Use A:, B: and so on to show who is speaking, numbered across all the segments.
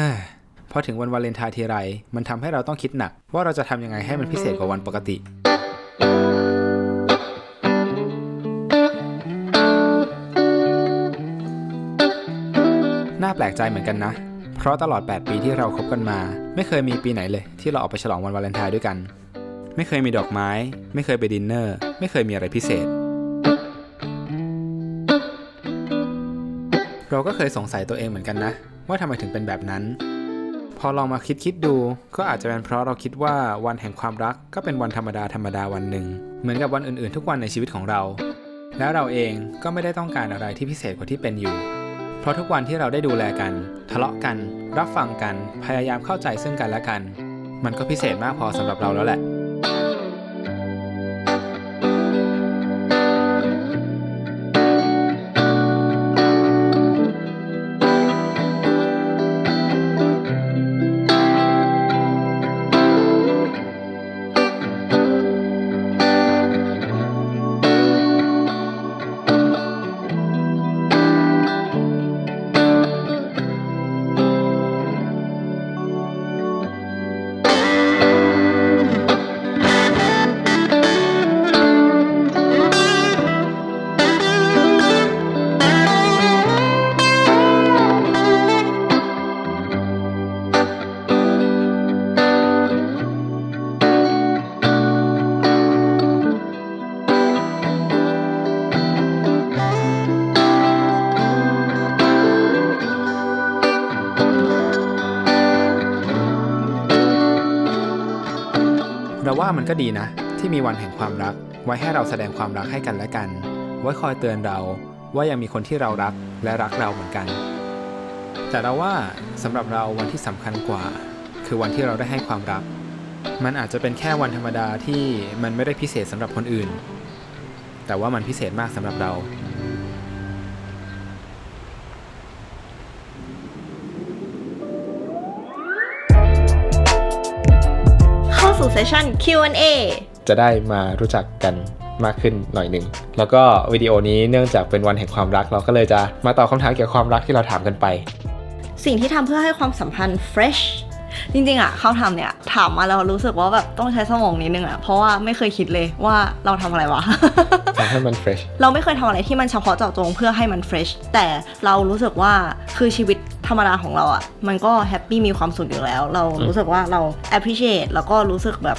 A: ฮ้ยพอถึงวันวาเลนไทน์ทีไรมันทำให้เราต้องคิดหนัก ว่าเราจะทำยังไงให้มันพิเศษกว่าวันปกติ น่าแปลกใจเหมือนกันนะ เพราะตลอด 8 ปีที่เราคบกันมา ไม่เคยมีปีไหนเลย ที่เราออกไปฉลองวันวาเลนไทน์ด้วยกัน ไม่เคยมีดอกไม้ ไม่เคยไปดินเนอร์ ไม่เคยมีอะไรพิเศษ เราก็เคยสงสัยตัวเองเหมือนกันนะ ว่าทำไมถึงเป็นแบบนั้น พอลองมาคิดคิดดู ก็อาจจะเป็นเพราะเราคิดว่าวันแห่งความรักก็เป็นวันธรรมดาธรรมดาวันหนึ่ง เหมือนกับวันอื่นๆ ทุกวันในชีวิตของเรา แล้วเราเองก็ไม่ได้ต้องการอะไรที่พิเศษกว่าที่เป็นอยู่ เพราะทุกวันที่เราได้ดูแลกัน ทะเลาะกัน รับฟังกัน พยายามเข้าใจซึ่งกันและกัน มันก็พิเศษมากพอสำหรับเราแล้วแหละ ว่ามันก็ดีนะ ที่มีวันแห่งความรัก ไว้ให้เราแสดงความรักให้กันและกัน ไว้คอยเตือนเราว่ายังมีคนที่เรารักและรักเราเหมือนกัน แต่เราว่าสำหรับเราวันที่สำคัญกว่า คือวันที่เราได้ให้ความรัก มันอาจจะเป็นแค่วันธรรมดาที่มันไม่ได้พิเศษสำหรับคนอื่น แต่ว่ามันพิเศษมากสำหรับเรา
B: สู่เซสชั่น Q&A
C: จะได้มารู้จักกันมากขึ้นหน่อยหนึ่ง แล้วก็วิดีโอนี้เนื่องจากเป็นวันแห่งความรักเราก็เลยจะมาตอบคำถามเกี่ยวกับความรักที่เราถามกันไป
B: สิ่งที่ทำเพื่อให้ความสัมพันธ์ fresh จริงๆอะเขาทำเนี่ยถามมาแล้วรู้สึกว่าแบบต้องใช้สมองนิดนึงอะเพราะว่าไม่เคยคิดเลยว่าเราทำอะไรวะ
C: ทำให้มัน fresh
B: เราไม่เคยทำอะไรที่มันเฉพาะเจาะจงเพื่อให้มัน fresh แต่เรารู้สึกว่าคือชีวิตธรรมดาของเราอะมันก็แฮปปี้มีความสุขอยู่แล้ว เรารู้สึกว่าเรา appreciate แล้วก็รู้สึกแบบ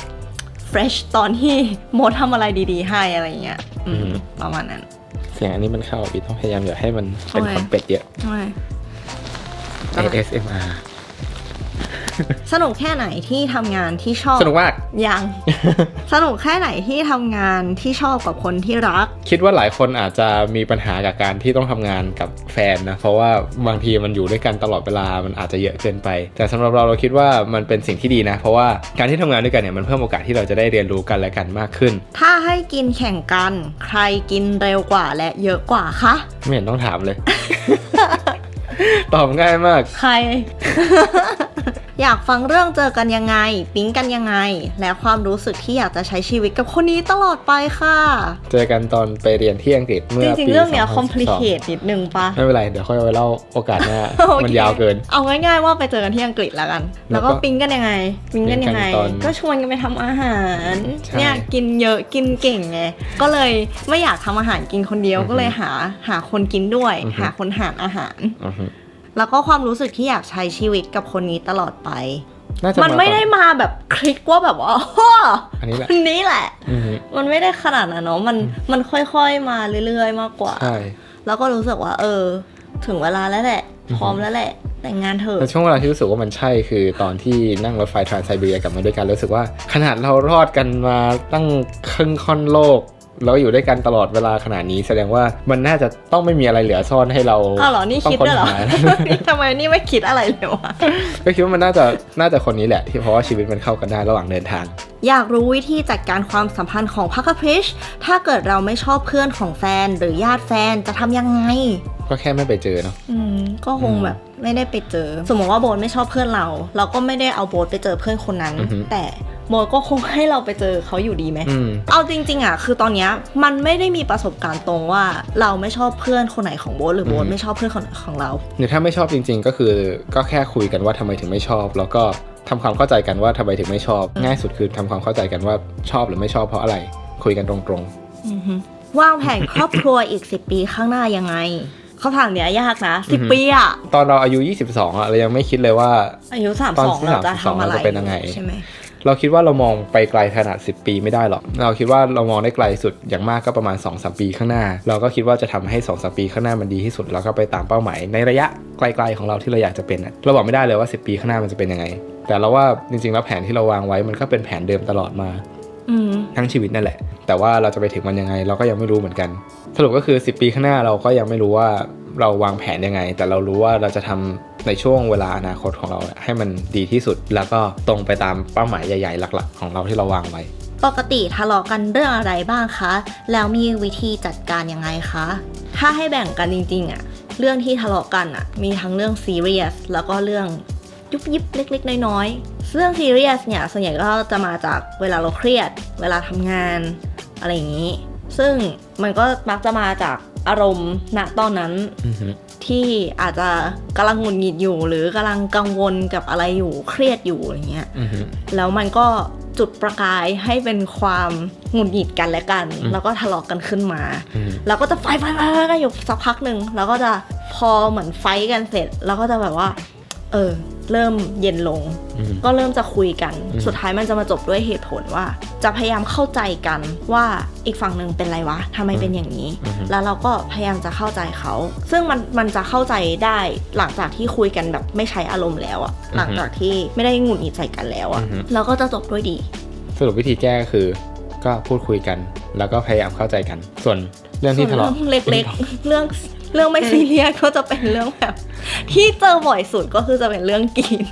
B: fresh ตอนที่โมดทำอะไรดีๆ ให้อะไรเงี้ยอืม
C: อืม
B: ประมาณนั้น
C: เสียงอันนี้มันเข้าอีกต้องพยายามอย่าให้มันเป็น
B: โอเค
C: คอนเป็ดเยอะ
B: ใช่
C: ASMR
B: สนุกแค่ไหนที่ทำงานที่ชอบ
C: สนุกมาก
B: ยัง สนุกแค่ไหนที่ทำงานที่ชอบกับคนที่รัก
C: คิดว่าหลายคนอาจจะมีปัญหากับการที่ต้องทำงานกับแฟนนะ เพราะว่าบางทีมันอยู่ด้วยกันตลอดเวลามันอาจจะเยอะเกินไป แต่สำหรับเราเราคิดว่ามันเป็นสิ่งที่ดีนะ เพราะว่าการที่ทำงานด้วยกันเนี่ยมันเพิ่มโอกาสที่เราจะได้เรียนรู้กันและกันมากขึ้น
B: ถ้าให้กินแข่งกัน ใครกินเร็วกว่าและเยอะกว่าคะ
C: ไม่เห็นต้องถามเลย ตอบง่ายมาก
B: ใคร อยากฟังเรื่องเจอกันยังไง ปิ๊งกันยังไง และความรู้สึกที่อยากจะใช้ชีวิตกับคนนี้ตลอดไปค่ะ
C: เจอกันตอนไปเรียนที่อังกฤษเมื่
B: จ
C: อ
B: ริง
C: ปี
B: ๆเรื่องเนี้ย
C: 2012
B: complicate นิดนึงปะ
C: ไม่เป็นไร เดี๋ยวค่อยเอาไว้เล่าโอกาสหน้า
B: โอเค
C: มันยาวเกิน
B: เอาง่ายๆว่าไปเจอกันที่อังกฤษแล้วกัน
C: แล้
B: แล้วว
C: ก็
B: ก็ปิ๊งกันยังไง ปิ๊งกันยังไง
C: ปิ๊งกันตอน
B: ก็ชวนกันไปทำอาหาร
C: ใช่
B: เนี่ยกินเยอะกินเก่งไง ก็เลยไม่อยากทำอาหารกินคนเดียว
C: อือฮึ
B: ก็เลยหาหาคนกินด้วย
C: อือฮึ
B: หาคนหารอาหาร
C: อือฮึ
B: แล้วก็ความรู้สึกที่อยากใช้ชีวิตกับคนนี้ตลอดไป
C: น่าจะ
B: มันไม่ได้
C: ตอ
B: มาแบบคลิกว่าแบบว่าอ้อ
C: อันนี้แหละ
B: คนนี้แหละ
C: อือฮึ
B: มันไม่ได้ขนาดนั้นเนาะมันมันค่อยๆมาเรื่อยๆ มากกว่า
C: ใช่
B: แล้วก็รู้สึกว่า เออ ถึงเวลาแล้วแหละ
C: อือฮึ
B: พร้อมแล้วแหละ แต่งงานเถอะ
C: แต่ช่วงเวลาที่รู้สึกว่ามันใช่คือตอนที่นั่งรถไฟทรานไซเบียกลับมาด้วยกันรู้สึกว่า ขนาดเรารอดกันมาตั้งครึ่งค่อนโลก แล้วอยู่ด้วยกันตลอดเวลาขนาดนี้แสดงว่ามันน่าจะต้องไม่มีอะไรเหลือซ่อนให้เรา
B: อ้าวเหรอ นี่
C: ต้อง
B: คิด
C: ค้น
B: ด้วยเหรอ
C: หา
B: ทำไมนี่ไม่คิดอะไรเลยวะ
C: ก็คิดว่ามันน่าจะน่าจะคนนี้แหละที่เพราะว่าชีวิตมันเข้ากันได้ระหว่างเดินทาง
B: อยากรู้วิธีจัดการความสัมพันธ์ของพักพริชถ้าเกิดเราไม่ชอบเพื่อนของแฟนหรือญาติแฟนจะทำยังไง
C: ก็แค่ไม่ไปเจอเนาะ
B: อืมก็คงแบบไม่ได้ไปเจอ สมมติว่าโบนไม่ชอบเพื่อนเรา เราก็ไม่ได้เอาโบนไปเจอเพื่อนคนนั้น
C: อือฮึ
B: แต่ โมก็คงให้เราไปเจอเขาอยู่ดีไหม
C: อืม
B: เอาจริง ๆอะคือตอนเนี้ยมันไม่ได้มีประสบการณ์ตรงว่าเราไม่ชอบเพื่อนคนไหนของโบ๊ทหรือโบ๊ท
C: อืม
B: ไม่ชอบเพื่อนคนไหนของเรา
C: หรือถ้าไม่ชอบจริง ๆ ก็คือก็แค่คุยกันว่าทำไมถึงไม่ชอบ แล้วก็ทำความเข้าใจกันว่าทำไมถึงไม่ชอบ ง่ายสุดคือทำความเข้าใจกันว่าชอบหรือไม่ชอบเพราะอะไร คุยกันตรง
B: อือฮึวางแผนครอบครัวอีก 10 ปีข้างหน้ายังไงเขาถามเนี้ยยากนะ
C: อือฮึ
B: 10ปีอะ
C: ๆ ตอนเราอายุ 22อะเรายังไม่คิดเลยว่า
B: อายุ
C: ตอนที่
B: 32เราจะ
C: 32
B: ทำอะไร
C: เราจะเป็นยังไง
B: ใช่ไหม
C: เราคิดว่าเรามองไปไกลขนาด 10 ปีไม่ได้หรอก เราคิดว่าเรามองได้ไกลสุดอย่างมากก็ประมาณ2-3ปีข้างหน้า เราก็คิดว่าจะทำให้2-3ปีข้างหน้ามันดีที่สุด แล้วก็ไปตามเป้าหมายในระยะไกลๆของเราที่เราอยากจะเป็นอะเราบอกไม่ได้เลยว่า 10 ปีข้างหน้ามันจะเป็นยังไง แต่เราว่าจริงๆแล้วแผนที่เราวางไว้มันก็เป็นแผนเดิมตลอดมา
B: อืม
C: ทั้งชีวิตนั่นแหละ แต่ว่าเราจะไปถึงมันยังไง เราก็ยังไม่รู้เหมือนกัน สรุปก็คือ 10 ปีข้างหน้าเราก็ยังไม่รู้ว่าเราวางแผนยังไง แต่เรารู้ว่าเราจะทำ ในช่วงเวลาอนาคตของเราให้มันดีที่สุด แล้วก็ตรงไปตามเป้าหมายใหญ่ๆ หลัก ๆ ของเราที่เราวางไว้
B: ปกติทะเลาะกันเรื่องอะไรบ้างคะ แล้วมีวิธีจัดการยังไงคะ ถ้าให้แบ่งกันจริงๆอะเรื่องที่ทะเลาะกันอะมีทั้งเรื่องซีเรียสแล้วก็เรื่องยุบยิบเล็กๆ น้อยๆ เรื่องซีเรียสเนี่ยส่วนใหญ่ก็จะมาจากเวลาเราเครียด เวลาทำงาน อะไรอย่างนี้ ซึ่งมันก็มักจะมาจากอารมณ์ณตอนนั้น
C: อือฮึ
B: ที่อาจจะกำลังหงุดหงิดอยู่ หรือกำลังกังวลกับอะไรอยู่เครียดอยู่อะไรเงี้ย
C: อือฮึ
B: แล้วมันก็จุดประกายให้เป็นความหงุดหงิดกันและกัน
C: อืม
B: แล้วก็ทะเลาะกันขึ้นมา
C: อืม
B: แล้วก็จะไฟไฟไฟไฟกันอยู่สักพักหนึ่งแล้วก็จะพอเหมือนไฟท์กันเสร็จ แล้วก็จะแบบว่า เออ เริ่มเย็นลง
C: อืม
B: ก็เริ่มจะคุยกัน
C: อืม
B: สุดท้ายมันจะมาจบด้วยเหตุผลว่า จะพยายามเข้าใจกันว่าอีกฝั่งหนึ่งเป็นไรวะทำไมเป็นอย่างนี้
C: อือฮึ
B: แล้วเราก็พยายามจะเข้าใจเขา ซึ่งมันมันจะเข้าใจได้หลังจากที่คุยกันแบบไม่ใช้อารมณ์แล้วอะหลังจากที่ไม่ได้หงุดหงิดใส่กันแล้วอะ
C: อือฮึ
B: เราก็จะจบด้วยดี
C: สรุปวิธีแก้ก็คือ ก็พูดคุยกัน แล้วก็พยายามเข้าใจกัน ส่วนเรื่องที่ทะเลาะ
B: ส่วนเรื่องเล็กๆ เรื่อง เรื่องไม่ซีเรียสก็จะเป็นเรื่องแบบ ที่เจอบ่อยสุดก็คือจะเป็นเรื่องกิน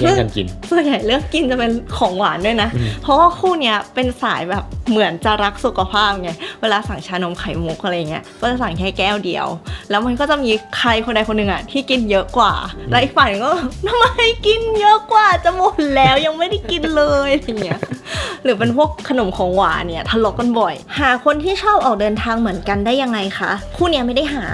C: แย่งกันกิน
B: ส่วนใหญ่เรื่องกินจะเป็นของหวานด้วยนะ
C: อืม
B: เพราะว่าคู่เนี้ยเป็นสายแบบเหมือนจะรักสุขภาพไงเวลาสั่งชานมไข่มุกอะไรเงี้ยก็จะสั่งแค่แก้วเดียว แล้วมันก็จะมีใครคนใดคนหนึ่งอะที่กินเยอะกว่า แล้วอีกฝ่ายหนึงก็ทำไมกินเยอะกว่าจะหมดแล้วยังไม่ได้กินเลยอะไรเงี้ย หรือเป็นพวกขนมของหวานเนี่ยทะเลาะกันบ่อย หาคนที่ชอบออกเดินทางเหมือนกันได้ยังไงคะคู่เนี้ยไม่ได้หา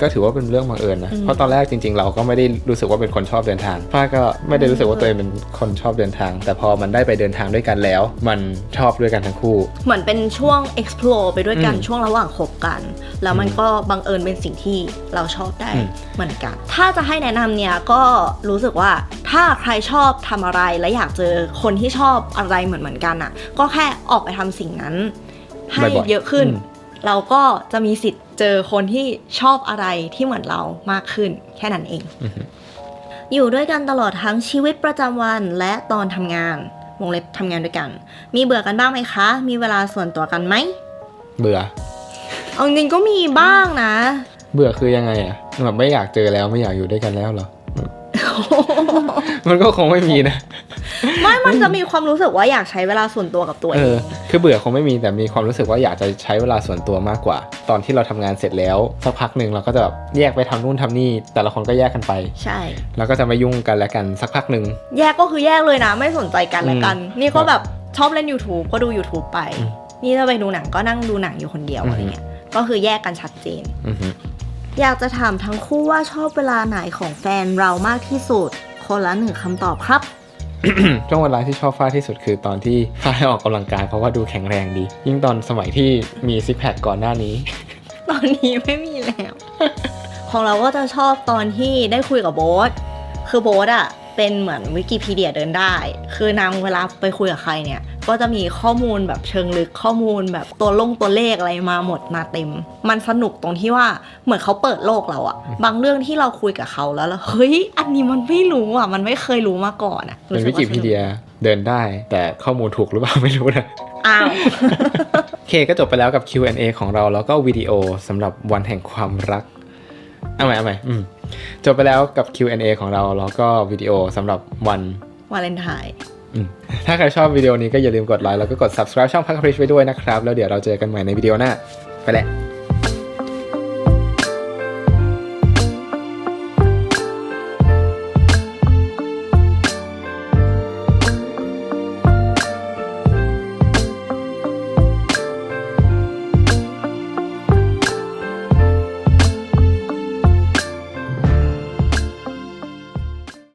C: ก็ถือว่าเป็นเรื่องบังเอิญนะ
B: อืม
C: เพราะตอนแรกจริง ๆ เราก็ไม่ได้รู้สึกว่าเป็นคนชอบเดินทางฝ้ายก็ไม่ได้รู้สึกว่าตัวเองเป็นคนชอบเดินทาง แต่พอมันได้ไปเดินทางด้วยกันแล้ว มันชอบด้วยกันทั้งคู่
B: เหมือนเป็นช่วง explore ไปด้วยกัน
C: อืม
B: ช่วงระหว่างคบกัน แล้วมัน
C: อืม
B: ก็บังเอิญเป็นสิ่งที่เราชอบได้
C: อืม
B: เหมือนกัน ถ้าจะให้แนะนำเนี่ยก็รู้สึกว่าถ้าใครชอบทำอะไรและอยากเจอคนที่ชอบอะไรเหมือนเหมือนๆกันอะ ก็แค่ออกไปทำสิ่งนั้น ให้
C: บ่อยๆ
B: เยอะขึ้น
C: อืม
B: เราก็จะมีสิทธิ์ เจอคนที่ชอบอะไรที่เหมือนเรามากขึ้นแค่นั้นเอง
C: อือฮึ
B: อยู่ด้วยกันตลอดทั้งชีวิตประจำวันและตอนทำงานวงเล็บทำงานด้วยกัน มีเบื่อกันบ้างไหมคะ มีเวลาส่วนตัวกันไหม
C: เบื่อ
B: เอาจริงๆก็มีบ้างนะ
C: เบื่อคือยังไงอะแบบไม่อยากเจอแล้วไม่อยากอยู่ด้วยกันแล้วเหรอ มันก็คงไม่มีนะ
B: ไม่มันจะมีความรู้สึกว่าอยากใช้เวลาส่วนตัวกับตัว
C: เอ
B: เอ
C: อ
B: ง
C: คือเบื่อคงไม่มีแต่มีความรู้สึกว่าอยากจะใช้เวลาส่วนตัวมากกว่า ตอนที่เราทำงานเสร็จแล้วสักพักหนึ่งเราก็จะแบบแยกไปทำนู่นทำนี่ แต่ละคนก็แยกกันไป
B: ใช่
C: แล้วก็จะไม่ยุ่งกันและกันสักพักหนึ่ง
B: แยกก็คือแยกเลยนะ ไม่สนใจกันและกัน
C: อืม
B: นี่ก็แบบชอบเล่น YouTube ก็ดู YouTube ไป
C: อืม
B: นี่ถ้าไปดูหนังก็นั่งดูหนังอยู่คนเดียว
C: อืม
B: อะไรเงี้ยก็คือแยกกันชัดเจน
C: อือฮึ
B: อยากจะถามทั้งคู่ว่าชอบเวลาไหนของแฟนเรามากที่สุด คนละหนึ่งคำตอบครับ
C: ช่วงเวลาที่ชอบฟ้าที่สุดคือตอนที่ฟ้าออกกำลังกายเพราะว่าดูแข็งแรงดี ยิ่งตอนสมัยที่มีซิกแพคก่อนหน้านี้
B: ตอนนี้ไม่มีแล้ว ของเราก็จะชอบตอนที่ได้คุยกับโบ๊ทคือโบ๊ทอะ เป็นเหมือนวิกิพีเดียเดินได้ คือนางเวลาไปคุยกับใครเนี่ย ก็จะมีข้อมูลแบบเชิงลึกข้อมูลแบบตัวลงตัวเลขอะไรมาหมดมาเต็ม มันสนุกตรงที่ว่าเหมือนเขาเปิดโลกเราอะบางเรื่องที่เราคุยกับเขาแล้วแล้วเฮ้ยอันนี้มันไม่รู้อะมันไม่เคยรู้มาก่อนอะ
C: เป็น
B: รู้สึ
C: วิ
B: กา
C: กิ
B: สนุ
C: พีเดียเดินได้ แต่ข้อมูลถูกหรือเปล่าไม่รู้นะ
B: อ้าว
C: โอเคก็จบไปแล้วกับ Q&A ของเราแล้วก็วิดีโอสำหรับวันแห่งความรักเอาใหม่เอาใหม่อืม จบไปแล้วกับ Q&A ของเราแล้วก็วิดีโอสำหรับวัน
B: วาเลนไทน์
C: อืมถ้าใครชอบวิดีโอนี้ก็อย่าลืมกดไลค์แล้วก็กด subscribe ช่องพักคริชไว้ด้วยนะครับ แล้วเดี๋ยวเราเจอกันใหม่ในวิดีโอหน้า ไปแหละ